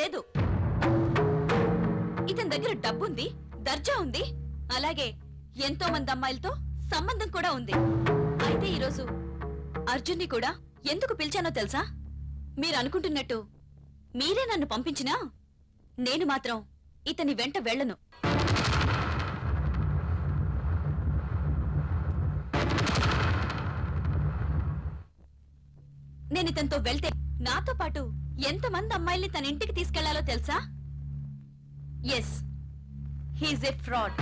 లేదు. ఇతని దగ్గర డబ్బుంది దర్జా ఉంది అలాగే ఎంతో మంది అమ్మాయిలతో సంబంధం కూడా ఉంది. అయితే ఈరోజు అర్జున్ని కూడా ఎందుకు పిలిచానో తెలుసా? మీరు అనుకుంటున్నట్టు మీరే నన్ను పంపించినా నేను మాత్రం ఇతని వెంట వెళ్ళను. నేను ఇతనితో వెళ్తే నాతో పాటు ఎంతమంది అమ్మాయిల్ని తన ఇంటికి తీసుకెళ్ళాలో తెలుసా? Yes he's a fraud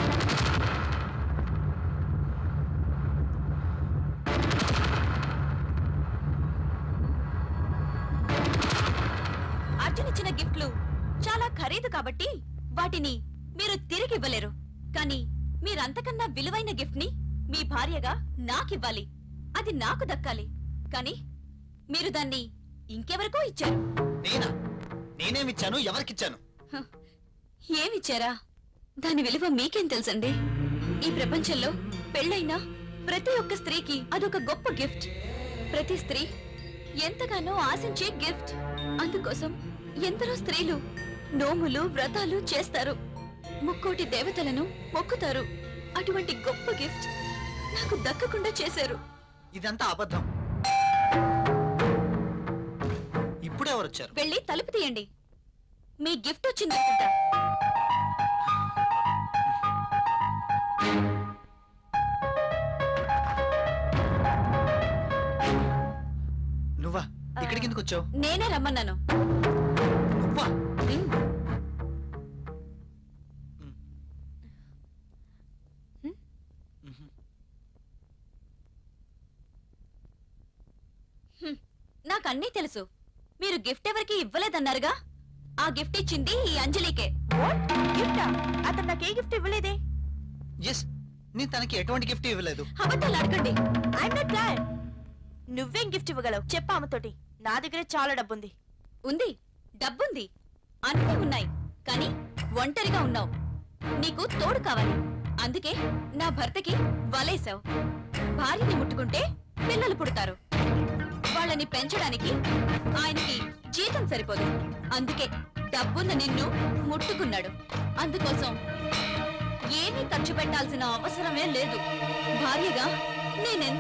Arjun ఇచ్చిన గిఫ్ట్లు చాలా ఖరీదు కాబట్టి వాటిని మీరు తిరిగి ఇవ్వలేరు. కానీ మీరంతకన్నా విలువైన గిఫ్ట్ని మీ భార్యగా నాకివ్వాలి. అది నాకు దక్కాలి. కానీ మీరు దాన్ని ఇంకెవరికో ఇచ్చారు. నేనా? నేనేమిచ్చాను? ఎవరికిచ్చాను? ఏమిచ్చారా? దాని విలువ మీకేం తెలుసండి? ఈ ప్రపంచంలో పెళ్ళైన ప్రతి ఒక్క స్త్రీకి అదొక గొప్ప గిఫ్ట్. ప్రతి స్త్రీ ఎంతగానో ఆశించే గిఫ్ట్. అందుకోసం ఎందరో స్త్రీలు నోములు వ్రతాలు చేస్తారు. ముక్కోటి దేవతలను మొక్కుతారు. అటువంటి గొప్ప గిఫ్ట్ నాకు దక్కకుండా చేశారు. ఇదంతా అబద్ధం. ఎవరు వచ్చారు. వెళ్ళి తలుపు తీయండి. మీ గిఫ్ట్ వచ్చిందనుకుంటా నువ్వా? ఇక్కడికి ఎందుకు వచ్చావు? నేనే రమ్మన్నాను. నువ్వా. హ్మ్. నాకన్నీ తెలుసు. మీరు గిఫ్ట్ ఎవరికి ఇవ్వలేదన్నారుగా? ఆ గిఫ్ట్ ఇచ్చింది ఈ అంజలికే. గిఫ్టా అతను నాకు ఏ గిఫ్ట్ ఇవ్వలేదే? ఎస్ నేను తనకి ఎటువంటి గిఫ్ట్ ఇవ్వలేదు. అబద్ధాలు అడగండి ఐఎమ్ నాట్ గ్లాడ్ నువ్వేం గిఫ్ట్ ఇవ్వగలవు? చెప్పు ఆమెతోటి. నా దగ్గర చాలా డబ్బుంది. ఉంది. డబ్బుంది. అన్నీ ఉన్నాయి. కానీ ఒంటరిగా ఉన్నావు. నీకు తోడు కావాలి. అందుకే నా భర్తకి వలేసావు. భార్యని ముట్టుకుంటే వాళ్ళని పెంచడానికి ఆయనకి జీతం సరిపోదు. అందుకే డబ్బున్న నిన్ను ముట్టుకున్నాడు. అందుకోసం ఏమీ ఖర్చు పెట్టాల్సిన అవసరమే లేదు. భార్యగా నేనెంత